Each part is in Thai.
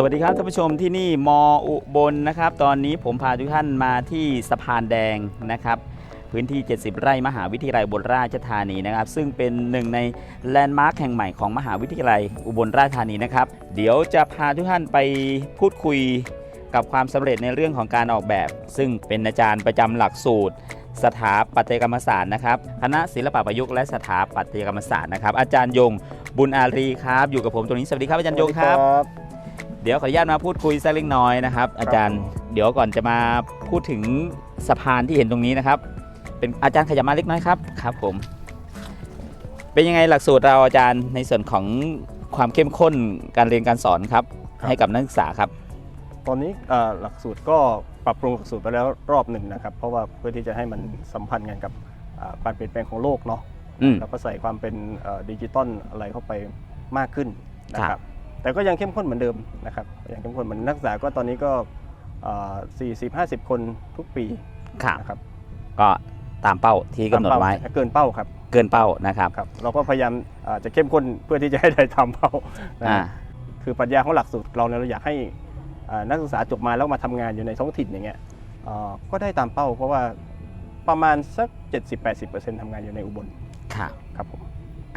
สวัสดีครับท่านผู้ชมที่นี่มอุบลนะครับ ตอนนี้ผมพาทุกท่านมาที่สะพานแดงนะครับ พื้นที่ 70 ไร่มหาวิทยาลัยอุบลราชธานีนะครับ ซึ่งเป็นหนึ่งในแลนด์มาร์คแห่งใหม่ของมหาวิทยาลัยอุบลราชธานีนะครับ เดี๋ยวจะพาทุกท่านไปพูดคุยกับความสำเร็จในเรื่องของการออกแบบ ซึ่งเป็นอาจารย์ประจำหลักสูตร สถาปัตยกรรมศาสตร์นะครับคณะศิลปะประยุกต์และสถาปัตยกรรมศาสตร์นะครับ อาจารย์ยงบุญอารีครับ อยู่กับผมตรงนี้สวัสดีครับอาจารย์ยงครับ ดี๋ยวขออนุญาตมาพูดคุยสักเล็กน้อยนะครับ อาจารย์เดี๋ยวก่อนจะมาพูดถึงสะพานที่เห็นตรงนี้นะครับ เป็นอาจารย์ขยับมาเล็กน้อยครับครับผม เป็นยังไงหลักสูตรเราอาจารย์ในส่วนของความเข้มข้นการเรียนการสอนครับครับให้กับนักศึกษาครับ ตอนนี้เอ่อหลักสูตรก็ปรับปรุงหลักสูตรไปแล้วรอบหนึ่งนะครับ เพราะว่าเพื่อที่จะให้มันสัมพันธ์กันกับอ่าการเปลี่ยนแปลงของโลกเนาะอืม แล้วก็ใส่ความเป็นเอ่อดิจิตอลอะไรเข้าไปมากขึ้นนะคครัรับ บ แต่ก็ยังเข้มข้นเหมือนเดิมนะครับยังเข้มข้นเหมือนนักศึกษาก็ตอนนี้ก็สี่สิบห้าสิบคนทุกปีครับนะครับก็ตามเป้าที่กำหนดตามเป้าไว้เกินเป้าครับ เกินเป้านะครับครับเราก็พยายามอ่าจะเข้มข้นเพื่อที่จะให้ได้ตามเป้านะอ่าคือปรัชญาของหลักสูตรเราเนี่ยเราอยากให้อ่านักศึกษาจบมาแล้วมาทำงานอยู่ในท้องถิ่นอย่างเงี้ยอ่าก็ได้ตามเป้าเพราะว่าประมาณสัก 70-80%ทำงานอยู่ในอุบลครับครับผม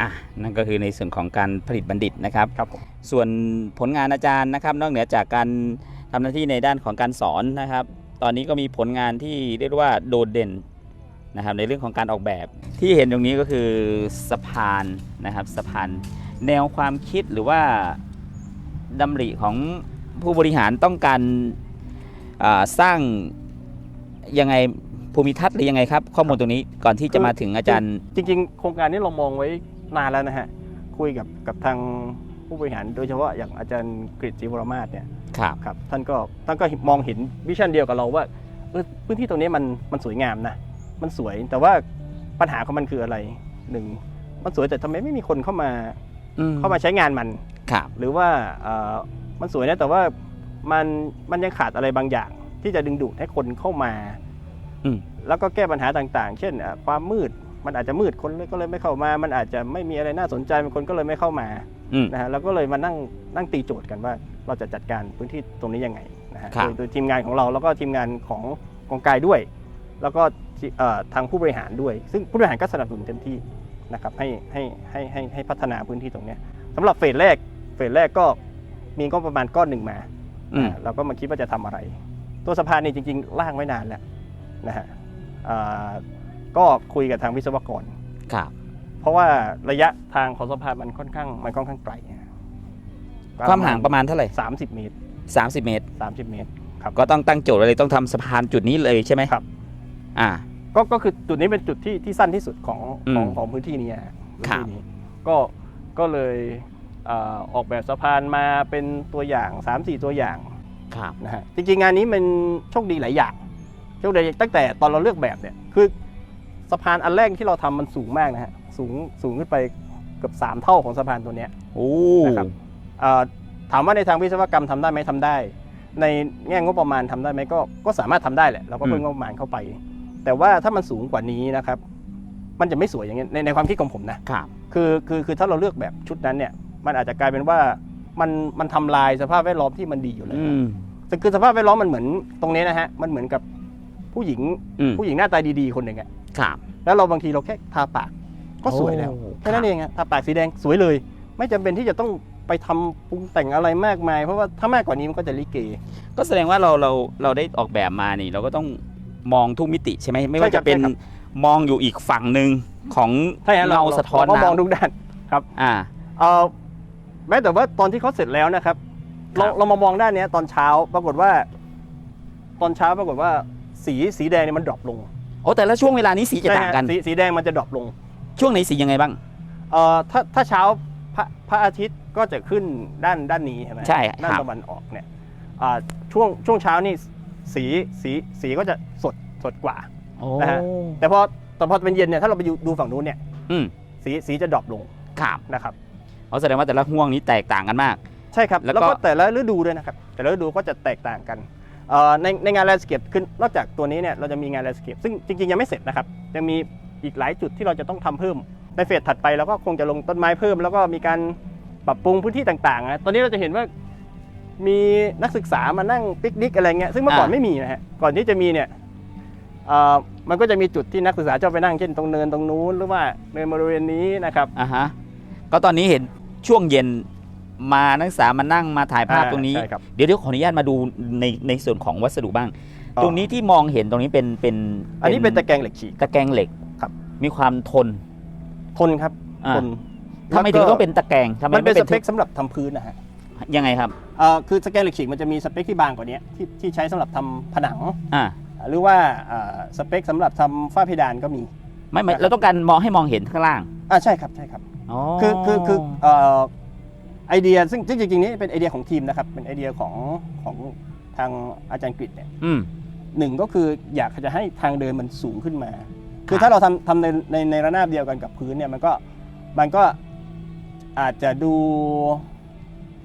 อะนั่นก็คือในส่วนของการผลิตบัณฑิตนะครับครับผมส่วนผลงานอาจารย์นะครับ นอกเหนือจากการทำหน้าที่ในด้านของการสอนนะครับ ตอนนี้ก็มีผลงานที่เรียกว่าโดดเด่นนะครับในเรื่องของการออกแบบที่เห็นตรงนี้ก็คือสะพานนะครับสะพานแนวความคิดหรือว่าดำริของผู้บริหารต้องการอ่าสร้างยังไงภูมิทัศน์หรือยังไงครับ ข้อมูลตรงนี้ก่อนที่จะมาถึงอาจารย์ จริง ๆ โครงการนี้เรามองไว้ นานแล้วนะฮะ คุยกับกับทางผู้บริหารโดยเฉพาะอย่างอาจารย์กฤษศรีวรมาศเนี่ยครับครับท่านก็ท่านก็มองเห็นวิชั่นเดียวกับเราว่าเออพื้นที่ตรงนี้มันมันสวยงามนะมันสวยแต่ว่าปัญหาของมันคืออะไรหนึ่งมันสวยแต่ทำไมไม่มีคนเข้ามาอืมเข้ามาใช้งานมันครับหรือว่าเอ่อมันสวยนะแต่ว่ามันมันยังขาดอะไรบางอย่าง ที่จะดึงดูดให้คนเข้ามาอืมแล้วก็แก้ปัญหาต่าง ๆ เช่นเอ่อความมืด มันอาจจะมืดคนก็เลยไม่เข้ามา มันอาจจะไม่มีอะไรน่าสนใจคนก็เลยไม่เข้ามาอืมนะฮะแล้วก็เลยมานั่งนั่งตีโจทย์กันว่าเราจะจัดการพื้นที่ตรงนี้ยังไงนะฮะครับโดยโดยทีมงานของเราแล้วก็ทีมงานของกองกายด้วย แล้วก็ที่เอ่อทางผู้บริหารด้วย ซึ่งผู้บริหารก็สนับสนุนเต็มที่นะครับให้ให้ให้ให้ให้พัฒนาพื้นที่ตรงเนี้ยสำหรับเฟสแรกเฟสแรกก็มีก็ประมาณก้อนหนึ่งมาอืมอ่าเราก็มาคิดว่าจะทำอะไร ตัวสะพานนี่จริงๆล่างไว้นานแล้วนะฮะอ่า ก็คุยกับทางวิศวกร ครับ เพราะว่าระยะทางของสะพานมันค่อนข้างมันค่อนข้างไกลความห่างประมาณเท่าไหร่ 30 เมตร 30 เมตร 30 เมตรครับก็ต้องตั้งโจทย์อะไรต้องทำสะพานจุดนี้เลยใช่ไหมครับ อ่า ก็ก็คือจุดนี้เป็นจุดที่ที่สั้นที่สุดของอืมของของพื้นที่นี้อะพื้นครับที่นี้ก็ก็เลยอ่าออกแบบสะพานมาเป็นตัวอย่าง 3-4 ตัวอย่างครับนะฮะจริงๆงานนี้มันโชคดีหลายอย่างโชคดีตั้งแต่ตอนเราเลือกแบบเนี่ยคือ สะพานอันแรกที่เราทำมันสูงมากนะฮะสูงสูงขึ้นไปเกือบ3 เท่าของสะพานตัวเนี้ยโอ้นะครับเอ่อถามว่าในทางวิศวกรรมทำได้ไหมทำได้ ในแง่งบประมาณทำได้ไหมก็ก็สามารถทำได้แหละเราก็เพิ่มงบประมาณเข้าไป แต่ว่าถ้ามันสูงกว่านี้นะครับ มันจะไม่สวยอย่างเงี้ยในในความคิดของผมนะครับคือคือคือถ้าเราเลือกแบบชุดนั้นเนี่ย มันอาจจะกลายเป็นว่ามันมันทำลายสภาพแวดล้อมที่มันดีอยู่แล้วอืมแต่คือสภาพแวดล้อมมันเหมือนตรงนี้นะฮะมันเหมือนกับผู้หญิงอืมผู้หญิงหน้าตาดีๆคนหนึ่งอะ ครับแล้วเราบางทีเราแค่ทาปากก็สวยแล้วโอ้แค่นั้นเองอะทาปากสีแดงสวยเลย ไม่จำเป็นที่จะต้องไปทำปรุงแต่งอะไรมากมาย เพราะว่าถ้ามากกว่านี้มันก็จะลิเก ก็แสดงว่าเราเราเราได้ออกแบบมานี่ เราก็ต้องมองทุกมิติใช่ไหมไม่ว่าใช่ครัจะบเป็นใช่ครับมองอยู่อีกฝั่งหนึ่งของใช่ฮะเงาสะท้อนเราก็มองน้ำทุกด้านอ่าเออแม้แต่ว่าตอนที่เขาเสร็จแล้วนะครับ เราครับเรามามองด้านเนี้ยตอนเช้าปรากฏว่า ตอนเช้าปรากฏว่าสีสีแดงเนี่ยมันดรอปลง โอ้แต่ละช่วงเวลานี้สีจะต่างกันใช่ฮะสีสีแดงมันจะดรอปลง ช่วงไหนสียังไงบ้างเอ่อถ้าถ้าเช้าพระพระอาทิตย์ก็จะขึ้นด้านด้านนี้ใช่ไหมใช่ด้านครับตะวันออกเนี่ยอ่าช่วงช่วงเช้านี่สีสีสีก็จะสดสดกว่าโอ้นะฮะแต่พอแต่พอเป็นเย็นเนี่ยถ้าเราไปดูดูฝั่งนู้นเนี่ยอืมสีสีจะดรอปลงครับนะครับเขาแสดงว่าแต่ละห่วงนี้แตกต่างกันมาก ใช่ครับ แล้แล้ววก็ก็แต่ละฤดูด้วยนะครับ แต่ละฤดูก็จะแตกต่างกันเอ่อ ในในงานแลนด์สเคปคือนอกจากตัวนี้เนี่ยเราจะมีงานแลนด์สเคปซึ่งจริงๆ ยังไม่เสร็จนะครับ ยังมีอีกหลายจุดที่เราจะต้องทำเพิ่ม ในเฟสถัดไปเราก็คงจะลงต้นไม้เพิ่ม แล้วก็มีการปรับปรุงพื้นที่ต่างๆนะตอนนี้เราจะเห็นว่ามีนักศึกษามานั่งปิกนิกอะไรเงี้ยซึ่งเมื่อก่อนอ่าไม่มีนะฮะก่อนที่จะมีเนี่ยเอ่อมันก็จะมีจุดที่นักศึกษาชอบไปนั่งเช่นตรงเนินตรงนู้นหรือว่าเนินบริเวณนี้นะครับอ่าฮะก็ตอนนี้เห็นช่วงเย็น มานักศึกษามานั่งมาถ่ายภาพอ่าตรงนี้ ใช่ครับ เดี๋ยวเดี๋ยวขออนุญาตมาดูในในส่วนของวัสดุบ้างอ๋อตรงนี้ที่มองเห็นตรงนี้เป็นเป็นอันนี้เป็นตะแกรงเหล็กฉีก ตะแกรงเหล็กครับ มีความทนทนครับอ่าทนทำไมถึงต้องเป็นตะแกรงทำไมมันเป็ไม่นเป็สนเปคสำหรับทำพื้นนะฮะยังไงครับเอ่อคือสแกนเหล็กฉีกมันจะมีสเปคที่บางกว่านี้ที่ที่ใช้สำหรับทำผนัง อ่าหรือว่าเอ่อสเปคสำหรับทำฝ้าเพดานก็มีไม่ไม่เราต้องการมองให้มองเห็นข้างล่างอ่าใช่ครับใช่ครับอ๋อคือคือคือเอ่อ ไอเดียซึ่งซึ่งจริงๆนี่เป็นไอเดียของทีมนะครับ เป็นไอเดียของของทางอาจารย์กฤษเนี่ยอืม หนึ่งก็คืออยากจะให้ทางเดินมันสูงขึ้นมา คือครับถ้าเราทำทำในในในระนาบเดียวกันกับพื้นเนี่ยมันก็มันก็อาจจะดู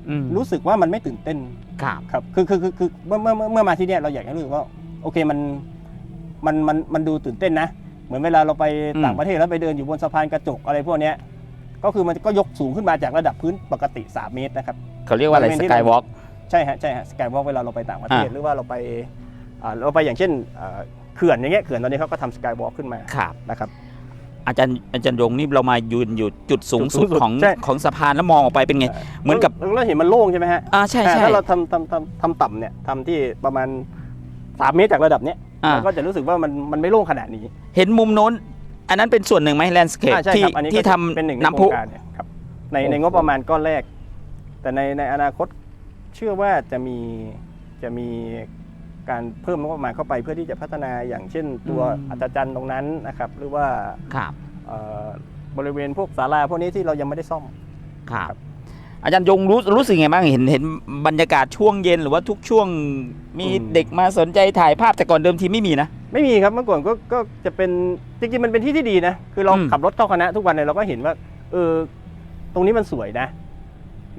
อืมรู้สึกว่ามันไม่ตื่นเต้น ครับ ครับ คือคือคือคือเมื่อเมื่อเมื่อเมื่อมาที่เนี่ยเราอยากให้รู้สึกว่าโอเคมันมันมันมันดูตื่นเต้นนะ เหมือนเวลาเราไปอืม ต่างประเทศแล้วไปเดินอยู่บนสะพานกระจกอะไรพวกเนี้ย ก็คือมันก็ยกสูงขึ้นมาจากระดับพื้นปกติ 3 เมตรนะครับเขาเรียกว่าอะไรบริเวณสที่กายวอล์กใช่ฮะใช่ฮะสกายวอล์กเวลาเราไปต่างประเทศอ่าหรือว่าเราไปอ่าเราไปอย่างเช่นอ่าเขื่อนอย่างเงี้ยเขื่อนตอนนี้เขาก็ทำสกายวอล์กขึ้นมาครับนะครับอาจารย์อาจารย์ยงนี่เรามายืนอยู่จุดสูงจุสุดดสูงสุดของใช่ของสะพานแล้วมองออกไปเป็นไง เหมือนกับเราเราเห็นมันโล่งใช่ไหมฮะอ่าใช่แต่ใช่ถ้าเราทำทำทำทำต่ำเนี่ยทำที่ประมาณ3เมตรจากระดับเนี้ยอ่าเราก็จะรู้สึกว่ามันมันไม่โล่งขนาดนี้ เห็นมุมโน้น อันนั้นเป็นส่วนหนึ่งไหมแลนด์สเคปอ่าใช่ที่ครับอันนี้ที่ก็ทำเป็นหนึ่งในน้ำโครพุ งการเนี่ยครับในโอ้โหในงบประมาณก้อนแรก แต่ในในอนาคตเชื่อว่าจะมีจะมีการเพิ่มงบประมาณเข้าไปเพื่อที่จะพัฒนาอย่างเช่น ตัวอัศจรรย์ตรงนั้นนะครับ หรือว่าครับเอ่อบริเวณพวกศาลาพวกนี้ที่เรายังไม่ได้ซ่อม ครับครับอาจารย์ยงรู้รู้สึกไงบ้างเห็นเห็นบรรยากาศช่วงเย็นหรือว่าทุกช่วงมีเด็กมาสนใจถ่ายภาพแต่ก่อนเดิมทีไม่มีนะ ไม่มีครับเมื่อก่อนก็ก็จะเป็นจริงๆมันเป็นที่ที่ดีนะคือเราอืมขับรถเข้าคณะทุกวันเนี่ยเราก็เห็นว่า เออ ตรงนี้มันสวยนะ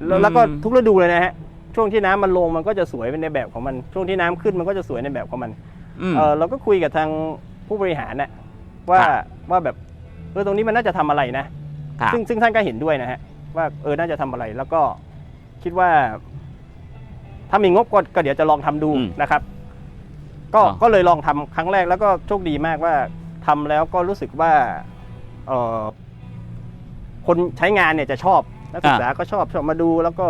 แล้วอืมแล้วก็ทุกฤดูเลยนะฮะช่วงที่น้ำมันลงมันก็จะสวยเป็นในแบบของมัน ช่วงที่น้ำขึ้นมันก็จะสวยในแบบของมัน อืม เออเราก็คุยกับทางผู้บริหารน่ะว่าครับ ว่าแบบเออตรงนี้มันน่าจะทำอะไรนะ ครับ ซึ่งซึ่งท่านก็เห็นด้วยนะฮะว่าเออน่าจะทำอะไรแล้วก็คิดว่า ถ้ามีงบก็ก็เดี๋ยวจะลองทำดูอืม นะครับ ก็อ๋อก็เลยลองทำครั้งแรกแล้วก็โชคดีมากว่าทำแล้วก็รู้สึกว่าเออคนใช้งานเนี่ยจะชอบนักศึกษาก็ชอบชอบมาดูแล้วก็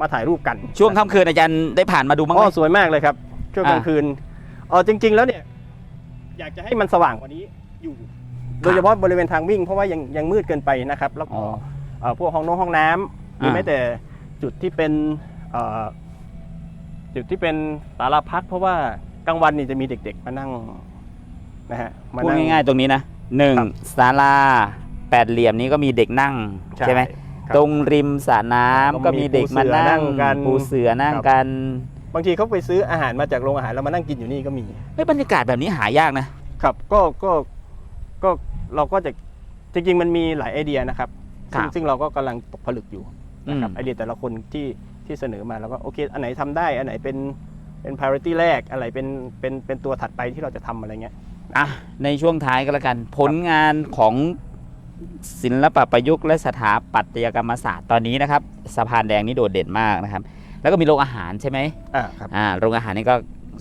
มาถ่ายรูปกัน ช่วงค่ำคืนอาจารย์ได้ผ่านมาดูบ้างไหอ๋มอสวยมากเลยครับ ช่วงกลางอ่าคืนเออจริง ๆ แล้วเนี่ย อยากจะให้มันสว่างกว่านี้อยู่ โดยเฉพาะบริเวณทางวิ่งเพราะว่ายังยังมืดเกินไปนะครับ แล้วอ๋ก็อเอ่อพวกห้องน้องห้องน้ำหรืออ่าแม้แต่จุดที่เป็นเอ่อจุดที่เป็นศาลาพักเพราะว่า กลางวันนี่จะมีเด็กๆมานั่งนะฮะมาพูดนั่ง ง่ายๆตรงนี้นะหนึ่งครับศาลาแปดเหลี่ยมนี้ก็มีเด็กนั่งใช่ใช่ไหมครับตรงริมสระน้ำก็ก็มีมีเด็กมานั่งปูเสือนั่งกันปูเสือนั่งครับกันบางทีเขาไปซื้ออาหารมาจากโรงอาหารแล้วมานั่งกินอยู่นี่ก็มี เฮ้ยบรรยากาศแบบนี้หายากนะ ครับก็ก็ก็เราก็จะจริงๆมันมีหลายไอเดียนะครับซึ่งครับซึ่งเราก็กำลังตกผลึกอยู่นะครับอืม ไอเดียแต่ละคนที่ที่เสนอมาแล้วก็โอเค อันไหนทำได้อันไหนเป็น เป็น priority แรกอะไรเป็นเป็นเป็นตัวถัดไปที่เราจะทำอะไรเงี้ย อะในช่วงท้ายก็แล้วกัน ผลงานของศิลปะประยุกต์และสถาปัตยกรรมศาสตร์ตอนนี้นะครับสะพานแดงนี่โดดเด่นมากนะครับ แล้วก็มีโรงอาหารใช่ไหมอ่าครับอ่าโรงอาหารนี่ก็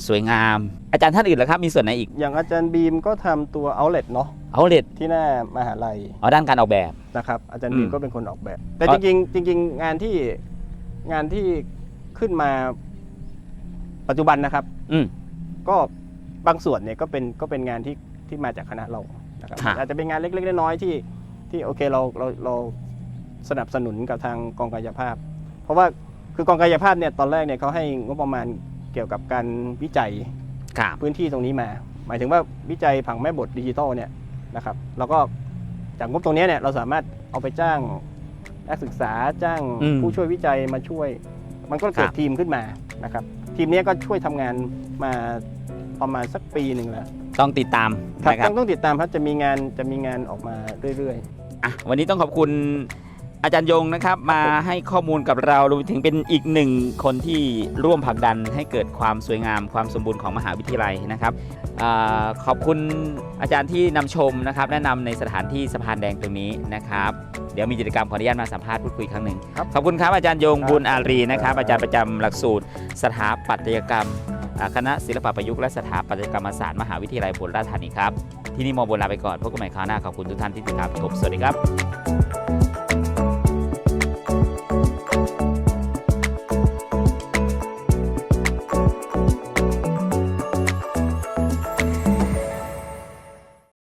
สวยงาม อาจารย์ท่านอื่นล่ะครับ มีส่วนไหนอีกอย่างอาจารย์บีมก็ทำตัว outlet เนาะเอาเลดที่หน้ามหาลัยเอาด้านการออกแบบ นะครับอาจารย์อืมบีมก็เป็นคนออกแบบ แต่อ๋จอ ริงๆจริง ๆ งานที่งานที่ขึ้นมา ปัจจุบันนะครับ อืม ก็บางส่วนเนี่ยก็เป็นก็เป็นงานที่ที่มาจากคณะเรานะครับครับ อาจจะเป็นงานเล็กๆน้อยๆที่ที่โอเคเราเราเราสนับสนุนกับทางกองกายภาพ เพราะว่าคือกองกายภาพเนี่ยตอนแรกเนี่ยเขาให้งบประมาณเกี่ยวกับการวิจัยครับพื้นที่ตรงนี้มา หมายถึงว่าวิจัยผังแม่บทดิจิตอลเนี่ยนะครับแล้วก็จากงบตรงเนี้ยเนี่ยเราสามารถเอาไปจ้างนักศึกษาจ้างอืมผู้ช่วยวิจัยมาช่วย มันก็เกิดครับ ทีมขึ้นมานะครับ ทีมเนี้ยก็ช่วยทำงานมาประมาณสักปีหนึ่งแล้วต้องติดตามครับนะครัต้บองต้องติดตามครับจะมีงานจะมีงานออกมาเรื่อย อะวันนี้ต้องขอบคุณ อาจารย์ยงนะครับมาให้ข้อมูลกับเรารวมถึงเป็นอีกหนึ่งคนที่ร่วมผลักดันให้เกิดความสวยงามความสมบูรณ์ของมหาวิทยาลัยนะครับอาขอบคุณอาจารย์ที่นำชมนะครับ แนะนำในสถานที่สะพานแดงตรงนี้นะครับเดี๋ยวมีกิจกรรมขออนุญาตมาสัมภาษณ์พูดคุยอีกครั้งหนึ่งครับขอบคุณครับอาจารย์ยงครับบุญอารีนะครับครับ อาจารย์ประจำหลักสูตร สถาปัตยกรรมอ่าคณะศิลปะประยุกต์และสถาปัตยกรรมศาสตร์มหาวิทยาลัยอุบลราชธานีครับที่นี่มอบุญลาไปก่อนพบกันใหม่คราวหน้าขอบคุณทุกท่านที่ติดตามชมสวัสดีครับ